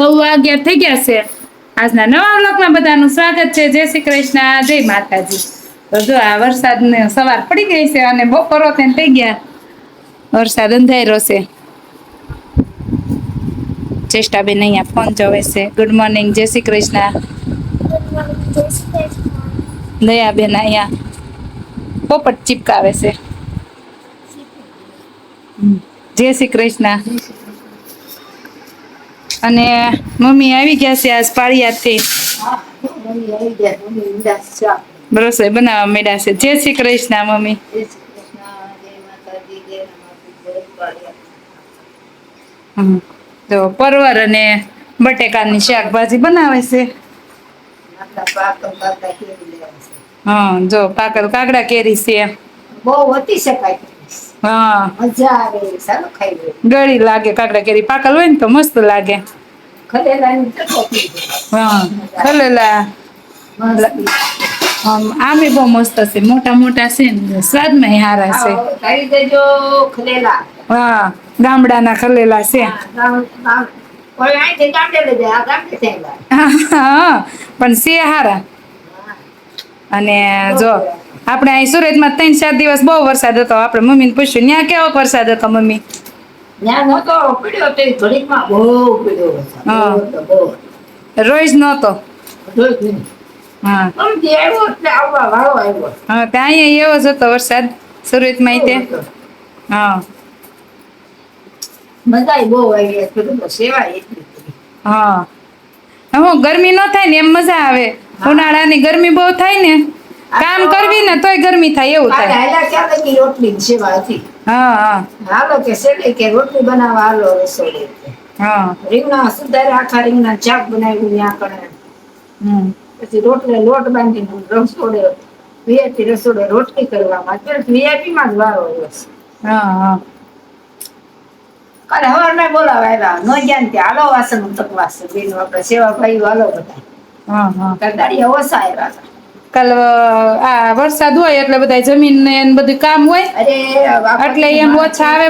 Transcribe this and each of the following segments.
સૌ અગિયાર થઈ ગયા છે. આજના નવા વ્લોગમાં બધાનું સ્વાગત છે. જય શ્રી કૃષ્ણ. જય માતાજી. તો જો આ વરસાદને સવાર પડી ગઈ છે અને બપોરો થઈને થઈ ગયા. વરસાદ અંધાર્યો છે. ચેષ્ટાબેન અહીંયા ફોન જોવે છે. ગુડ મોર્નિંગ જય શ્રી કૃષ્ણ. દયાબેન અહીંયા પોપટ ચીપકાવે છે. જય શ્રી કૃષ્ણ. અને મમ્મી આવી ગયા છે આજ પાળિયાથી. રસોઈ બનાવવા મેળા છે. જય શ્રી કૃષ્ણ મમ્મી. તો પરવર અને બટેકાની શાકભાજી બનાવે છે. હા જો પાકલ કાગડા કેરી છે. બહુ વધી શકાય. હા. મજા આવે સારું ખાઈ ગળી લાગે કાકડા કેરી પાકલ હોય ને તો મસ્ત લાગે. હા ખલેલા. આમ બહુ મસ્ત છે મોટા મોટા છે ને સ્વાદમાં હારા છે. દેજો હા ગામડાના ખલેલા છે. પણ છે હારા. અને જો આપણે અહીં સુરતમાં ત્રણ ચાર દિવસ બહુ વરસાદ હતો. આપણે મમ્મીને પૂછ્યું ત્યાં કેવો વરસાદ હતો મમ્મી? ત્યાં નહોતો પડ્યો તો ઘડીકમાં બહુ પડ્યો હા. બહુ એટલે બહુ. રોજ નહોતો. જોઈ જ નહીં. હા. આમ જે આવ્યો એટલે આવવા વાળો આવ્યો. હા ત્યાં એવો જ હતો વરસાદ સુરતમાં તે. હા. મજાય બહુ આવી સેવા હા. હું ગરમી ન થાય ને એમ મજા આવે. ઉનાળાની ગરમી બહુ થાય ને કામ કરવી ને તોય ગરમી થાય એવું થાય. હાલ્યા ચાલે કે રોટલી સેવા હતી. હા હા. હાલો કે શેરડી કે રોટલી બનાવવા હાલો રસોડે હા. રીંગણા સુધારે આખા રીંગણા ચાક બનાવ્યું ત્યાં કરે હમ. પછી રોટલે લોટ બાંધીને રસોડે વીઆઈપી રસોડે રોટલી કરવામાં અત્યારે વીઆઈપી માં જ વારો આવ્યો છે. હા હા. કાલે હવારમાં બોલાવા આવ્યા. નો જ્ઞાન કે હાલો વાસણ તકવાસ બેન આપણે સેવા ભાઈ હાલો બધા. હા હા. દાડિયા ઓછા આવ્યા હતા. કાલ આ વરસાદ હોય એટલે બધા જમીન ને એને બધું કામ હોય. એટલે એમ ઓછા આવે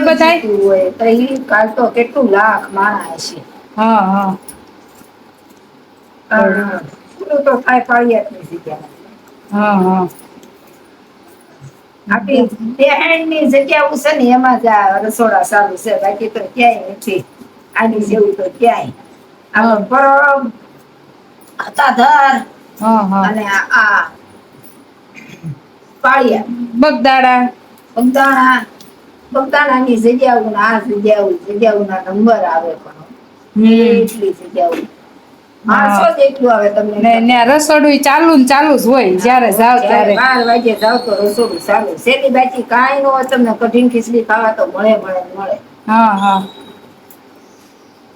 ઈ કાલ તો કેટલું લાખ માણસ છે હા હા. હા. પૂરું તો થાય પાડ્યા જ નથી હા હા. આપણી બેહેણની જગ્યા છે ને એમાં જ આ રસોડા સારું છે. બાકી તો ક્યાંય નથી. આની જેવું તો ક્યાંય. પરમ હતાધર હા હા અને આ પાળિયા બગદાડા બગદાણા. બગદાણાની જગ્યાઓ આ જગ્યાઓ જગ્યાઓના નંબર આવે પણ. એટલી જગ્યાઓ. રસોડું ચાલુ ને ચાલુ જ હોય જયારે જાવ ત્યારે. બાર વાગે જાવ તો રસોડું ચાલુ. શેની બાકી કાંઈ ન તમને કઠિન ખીચડી ખાવા તો મળે મળે મળે. હા હા.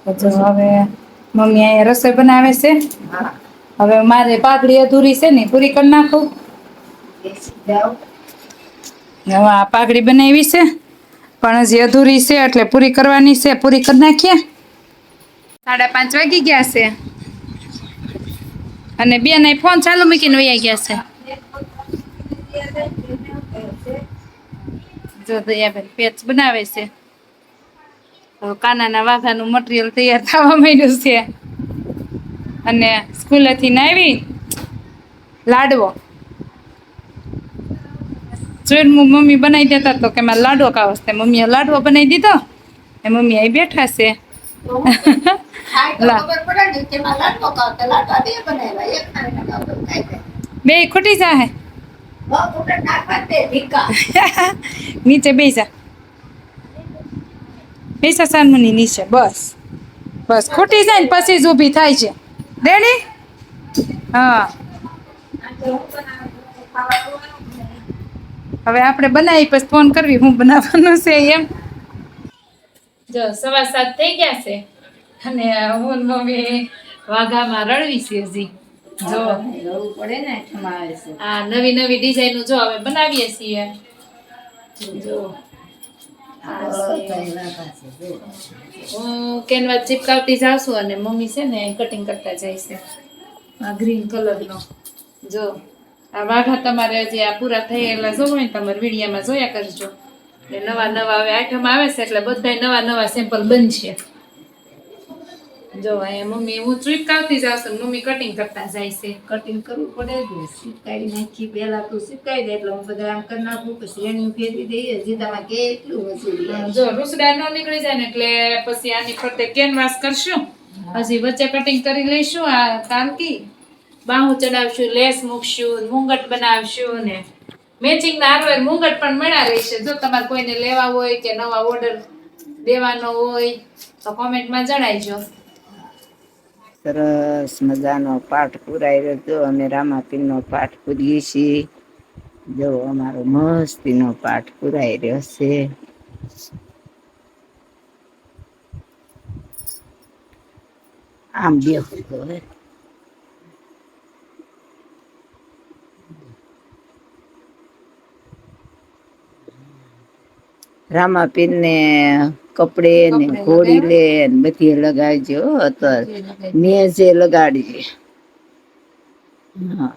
હવે મમ્મી અહીંયા રસોઈ બનાવે છે. હા. હવે મારે પાઘડી અધૂરી છે ને પૂરી કરી નાખું. હવે આ પાઘડી બનાવી છે. પણ હજી અધૂરી છે, એટલે પૂરી કરવાની છે. પૂરી કરી નાખીએ. સાડા પાંચ વાગી ગયા છે. અને બેન ફોન ચાલુ મૂકીને વૈયા ગયા છે. જો દયાબેન પેચ બનાવે છે. કાનાના વાઘાનું મટીરિયલ તૈયાર થવા માંડ્યું છે. અને સ્કૂલેથી નાવી લાડવો. ચૂરમું હું મમ્મી બનાવી દેતા તો કે મારે લાડવો ખાવસ તે મમ્મીએ લાડવો બનાવી દીધો. એ મમ્મી અહીં બેઠા છે. બે. બે ખૂટી દે ભીકા નીચે બેસા બેસા સાનમની નીચે બસ. બસ ખૂટી જાય ને પછી જ ઊભી થાય છે. રેડી હા. હવે આપણે બનાવી, પછી ફોન કરવી, હું બનાવવાનું છે એમ. જો સવા સાત થઈ ગયા છે. અને હું મમ્મી વાઘામાં રળવી છે હજી. જો. પડે ને આ નવી નવી ડિઝાઇન જો અમે બનાવીએ છીએ. જો. હું કેનવાસ ચીપકાવતી જાઉં છું અને મમ્મી છે ને કટિંગ કરતા જાય છે. આ ગ્રીન કલરનો જો, આ વાઘા તમારે જે આ પૂરા થયેલા જોવો ને તમારે વિડીયામાં જોયા કરજો. એટલે નવા નવા હવે આઈટમ આવે છે એટલે બધાય નવા નવા સેમ્પલ બનશે. જો અહીંયા મમ્મી હું ચૂપકાવતી જાઉં છું. મમ્મી કટિંગ કરતા જાય છે. કટિંગ કરવું પડે ને. સુકાઈ નાખી પહેલા તો સુકાઈ દે એટલે હું બધા આમ કરી નાખું પછી એની ફેરવી દઈએ. જીતામાં કેટલું મજૂરી જો રૂસડા ન નીકળી જાય ને એટલે પછી આની ફરતે કેનવાસ કરશું. પછી વચ્ચે કટિંગ કરી લઈશું આ તાલકી. બાહુ ચડાવશું લેસ મૂકશું મુંગટ બનાવશું ને. મેચિંગ ના હારવાર મુંગટ પણ મળ્યા રહેશે. જો તમારે કોઈને લેવા હોય કે નવા ઓર્ડર દેવાનો હોય તો કોમેન્ટમાં જણાવજો. સરસ મજાનો પાઠ પુરાઈ રહ્યો તો અમે રામાપીરનો પાઠ પૂરીએ છીએ. જો અમારો મસ્તીનો પાઠ પુરાઈ રહ્યો છે. આમ બે હવે. રામાપીર ને કપડે ને ઘોડી લે ને બધી લગાવજો અત્યારે. મેજે લગાડી હા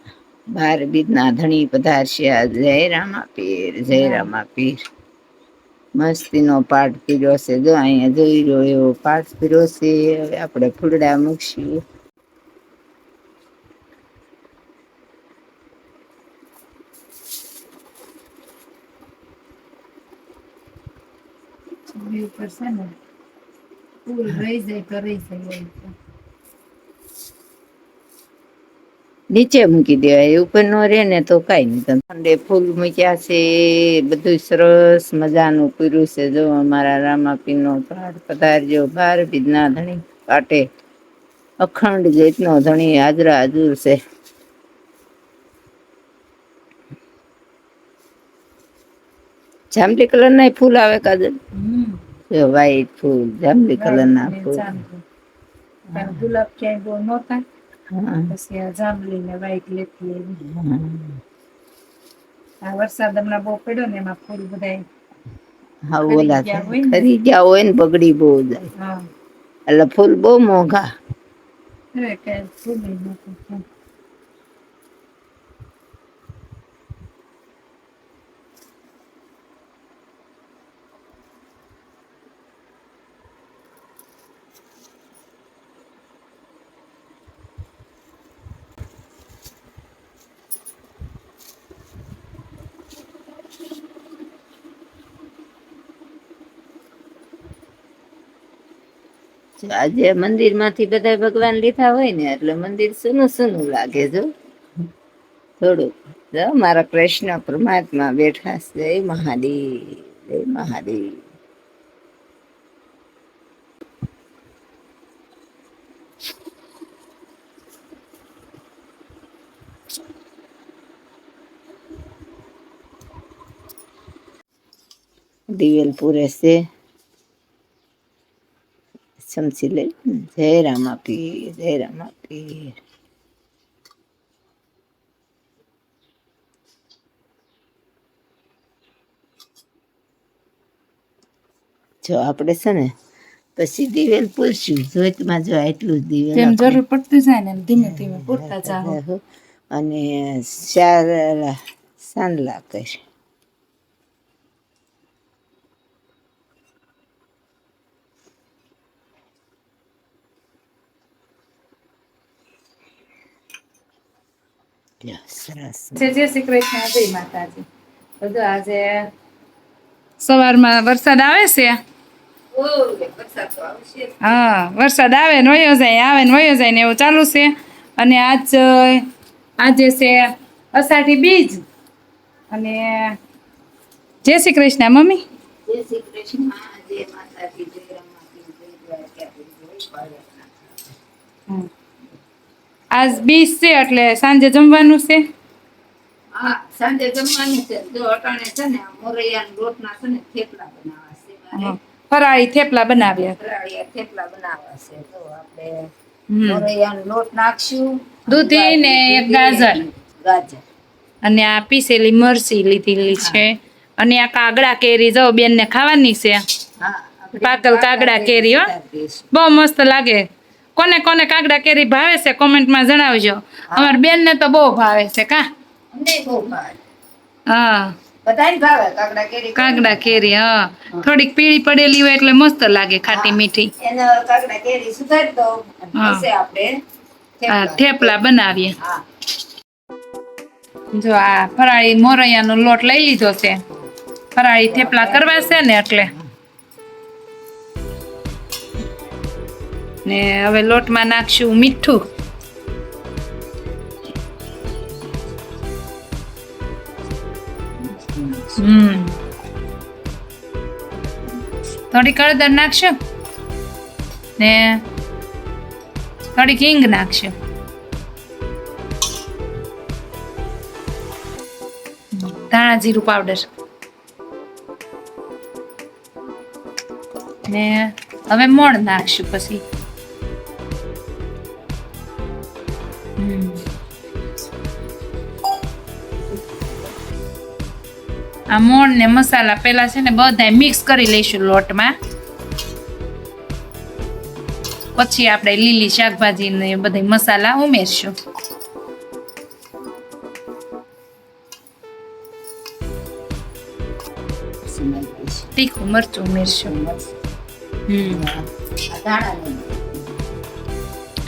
બાર બીજના ધણી પધારશે આ જય રામાપીર જય રામાપીર મસ્તીનો પાઠ પીર્યો છે. જો અહીંયા જોઈ રહ્યો એવો પાઠ પીર્યો છે. હવે આપણે ફૂલડા મૂકશું. છે ને ફૂલ રહી જાય તો રહી જાય નીચે મૂકી દેવાય ઉપર નો રે ને તો કઈ નહીં ઠંડે ફૂલ મૂક્યા છે બધું સરસ મજાનું પીર્યું છે જો અમારા રામાપીરનો પાઠ પધારજો બાર બીજના ધણી પાટે અખંડ જેટનો ધણી હાજરા હાજર છે જાંબલી કલર ના ફૂલ આવે કાજલ જો વ્હાઈટ ફૂલ જાંબલી કલર ના ફૂલ. ગુલાબ ક્યાંય બહુ નહોતા. પછી આ જાંબલી ને વ્હાઈટ લેતી એવી. આ વરસાદ હમણાં બહુ પડ્યો ને એમાં ફૂલ બધા હા ઓલા. ખરી ગયા હોય ને બગડી બહુ જાય. હા. એટલે ફૂલ બહુ મોંઘા. ફૂલ આજે મંદિરમાંથી બધા ભગવાન લીધા હોય ને, એટલે મંદિર સુનું સુનું લાગે જો. થોડુંક. જો, મારા કૃષ્ણ પરમાત્મા બેઠા જય મહાદેવ જય મહાદેવ. દિવેલ પૂરે છે. સમજી લે જય રામાપીર જય રામાપીર જો આપણે છે ને પછી દિવેલ પૂરશું. જોઈતમાં જો આટલું જ દિવેલ જેમ જરૂર પડતી જાય ને ધીમે ધીમે પૂરતા જાઓ. અને ચાર ઓલા સાંડલા જય જય શ્રી કૃષ્ણ. જય માતાજી. બધું આજે સવારમાં વરસાદ આવે છે? હા વરસાદ આવે ને વયો જાય આવે ને વયો જાય ને એવું ચાલુ છે. અને આજ આજે છે અષાઢી બીજ અને જય શ્રી કૃષ્ણ મમ્મી. જય શ્રી કૃષ્ણ. જય માતાજી જય રમાપીર જય દ્વારકાધીશ, જય હમ. આજ બીજ છે એટલે સાંજે જમવાનું છે. સાંજે જમવાનું છે. જો અટાણે છે ને મોરૈયાના લોટના છે ને થેપલા બનાવવા છે. ફરાળી થેપલા બનાવ્યા. ફરાળિયા થેપલા બનાવવા છે. તો આપણે હમ. મોરૈયાનો લોટ નાખશું. દૂધી ને એક ગાજર. ગાજર. અને આ પીસેલી મરચી લીધેલી છે. અને આ કાગડા કેરી જો બેન ને ખાવાની છે. પાકલ કાગડા કેરી હો. બહુ મસ્ત લાગે. કોને કોને કાગડા કેરી ભાવે છે કોમેન્ટમાં જણાવજો. અમારી બેન ને તો બહુ ભાવે છે કા? હા. કાગડા કેરી. હા. થોડીક પીળી પડેલી હોય એટલે મસ્ત લાગે ખાટી મીઠી. થેપલા. બનાવીએ. જો આ ફરાળી મોરૈયાનો લોટ લઈ લીધો છે. ફરાળી થેપલા કરવા છે ને એટલે. ને હવે લોટમાં નાખશું મીઠું. હમ. થોડીક કળદર નાખશું ને થોડીક હિંગ નાખશું. ધાણા જીરું પાવડર. ને હવે મોણ નાખશું પછી. આ મોણ ને મસાલા પેલા છે ને બધા મિક્સ કરી લઈશું લોટમાં. પછી આપણે લીલી શાકભાજી ને બધા મસાલા ઉમેરશું. તીખું મરચું ઉમેરશું. હમ.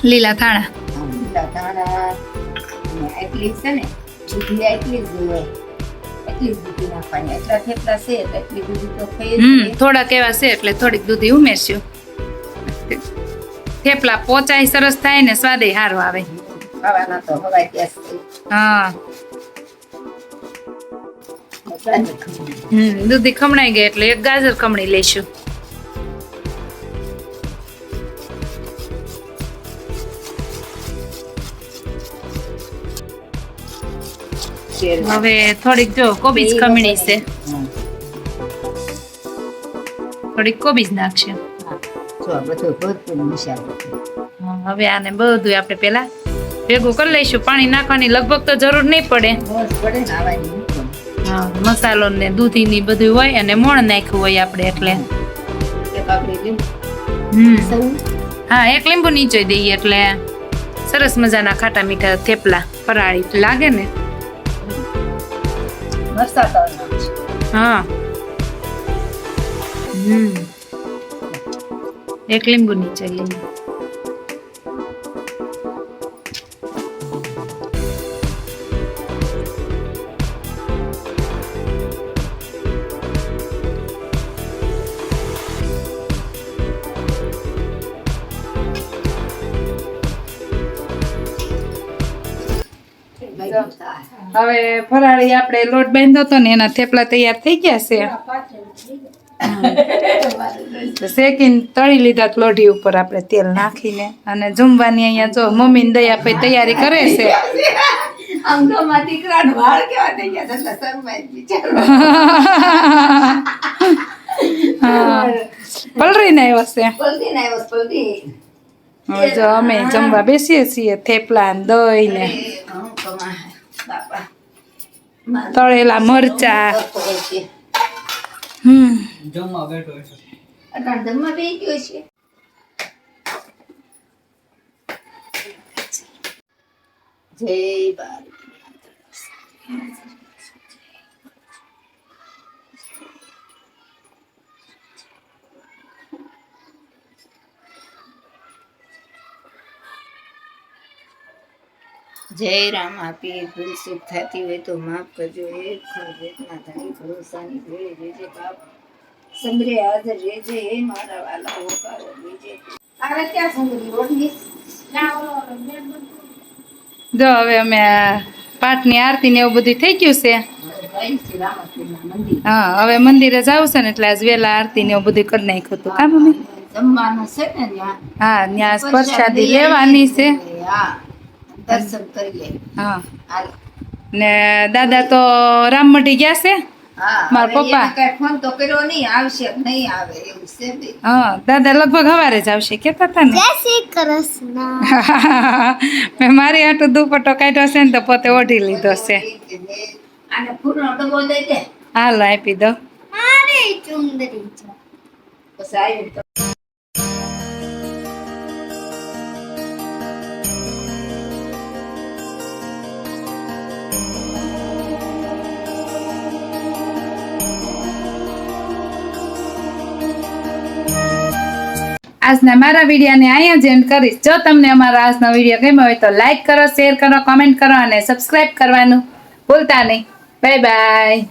લીલા થાણા લીલા થાણા એટલી દૂધી નાખવાની એટલા થેપલા છે એટલે એટલી દૂધી તો ખાઈ થોડાક એવા છે એટલે થોડીક દૂધી ઉમેરશું. થેપલા પોચાય સરસ થાય ને સ્વાદે સારો આવે. ખાવાના તો હવાઈ ગેસ હા. હમ દૂધી ખમણાઈ ગઈ એટલે એક ગાજર ખમણી લઈશું. હવે થોડીક જો કોબીજ ખમણી છે. થોડીક કોબીજ નાખશે. હવે આને બધું આપણે પેલા ભેગું કરી લઈશું. પાણી નાખવાની લગભગ તો જરૂર નહીં પડે. હા મસાલો ને દૂધી ની બધું હોય અને મોણ નાખ્યું હોય આપણે એટલે. હા એક લીંબુ નીચોઈ દઈએ એટલે સરસ મજાના ખાટા મીઠા થેપલા ફરાળી લાગે ને. મરચાં તળ નાખશું. હા. હમ. એક લીંબુ નીચે લઈએ હવે ફરાળી આપણે લોટ બાંધ્યો હતો ને એના થેપલા તૈયાર થઈ ગયા છે. તો શેકીને તળી લીધા લોઢી ઉપર આપણે તેલ નાખીને. અને જમવાની અહીંયા જો મમ્મી ને દયા ભાઈ તૈયારી કરે છે. આમ દીકરાનો વાળ કેવા થઈ ગયા છે એટલે બિચારો. હા. પલરીને આવ્યો છે. પલટી ને આવ્યો છે, હવે જો અમે જમવા બેસીએ છીએ થેપલા ને દહીં ને તળેલા મરચા. છે. હમ અટાણ જમવા બેસી ગયો છે. જય બાર જય રામ આપી ભૂલ સુખ થતી હોય તો માફ કરજો. એ ખંડેતના ધણી ભરોસાની ભેળ રેજે બાપ. સમરે હાજર રેજે. એ મારા વાલા હોકારો રેજે આવે ક્યાં સમરી રોડની જો હવે અમે પાઠની આરતી ને એવું બધું થઈ ગયું છે. હા હવે મંદિરે જાવ છે ને એટલે આજ વેલા આરતી ને એવું બધું કરી નાખ્યું હતું. કા મમ્મી? જમવાનું છે ને હા ત્યાં પ્રસાદી લેવાની છે. હા. દર્શન કરી લે હા ને દાદા તો રામમઢી ગયા છે? મારા પપ્પા. ફોન તો કર્યો નહીં આવશે નહીં આવે એવું છે હા દાદા લગભગ હવારે જ આવશે કેતા હતા ને. મેં મારી હાટું દુપટ્ટો કાઢ્યો છે ને તો પોતે ઓઢી લીધો છે. આને ફૂલનો ડબ્બો દઈ દે હાલો આપી દો. પછી આવ્યું આજના મારા વિડીયાને અહીંયા જ એન્ડ કરીશ. જો તમને અમારો આજનો વીડિયો ગમ્યો હોય તો લાઈક કરો શેર કરો કમેન્ટ કરો અને સબસ્ક્રાઈબ કરવાનું ભૂલતા નહીં. Bye bye